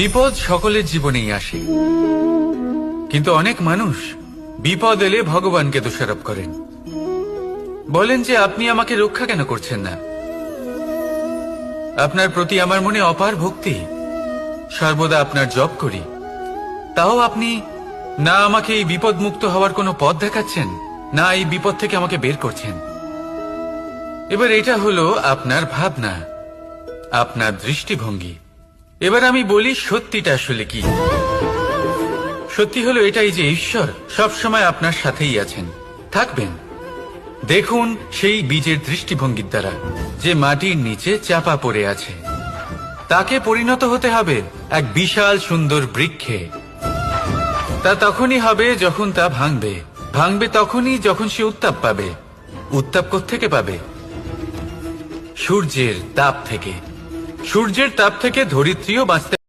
বিপদ সকলের জীবনেই আসে। কিন্তু অনেক মানুষ বিপদ এলে ভগবানকে দোষারোপ করেন। বলেন যে, আপনি আমাকে রক্ষা কেন করছেন না? আপনার প্রতি আমার মনে অপার ভক্তি। সর্বদা আপনার জব করি। তাও আপনি না আমাকে এই বিপদ মুক্ত হওয়ার কোনো পথ দেখাচ্ছেন, না এই বিপদ থেকে আমাকে বের করছেন। এবার এটা হলো আপনার ভাবনা, আপনার দৃষ্টিভঙ্গি। এবার আমি বলি সত্যিটা আসলে কি। সত্যি হলো এটাই যে ঈশ্বর সবসময় আপনার সাথেই আছেন। থাকবেন। দেখুন সেই বীজের দৃষ্টিভঙ্গির দ্বারা যে মাটির নিচে চাপা পড়ে আছে। তাকে পরিণত হতে হবে এক বিশাল সুন্দর বৃক্ষে। তা তখনই হবে যখন তা ভাঙবে। ভাঙবে তখনই যখন সে উত্তাপ পাবে। উত্তাপ থেকে পাবে? সূর্যের তাপ থেকে। সূর্যের তাপ থেকে ধরিত্রীও বাঁচতে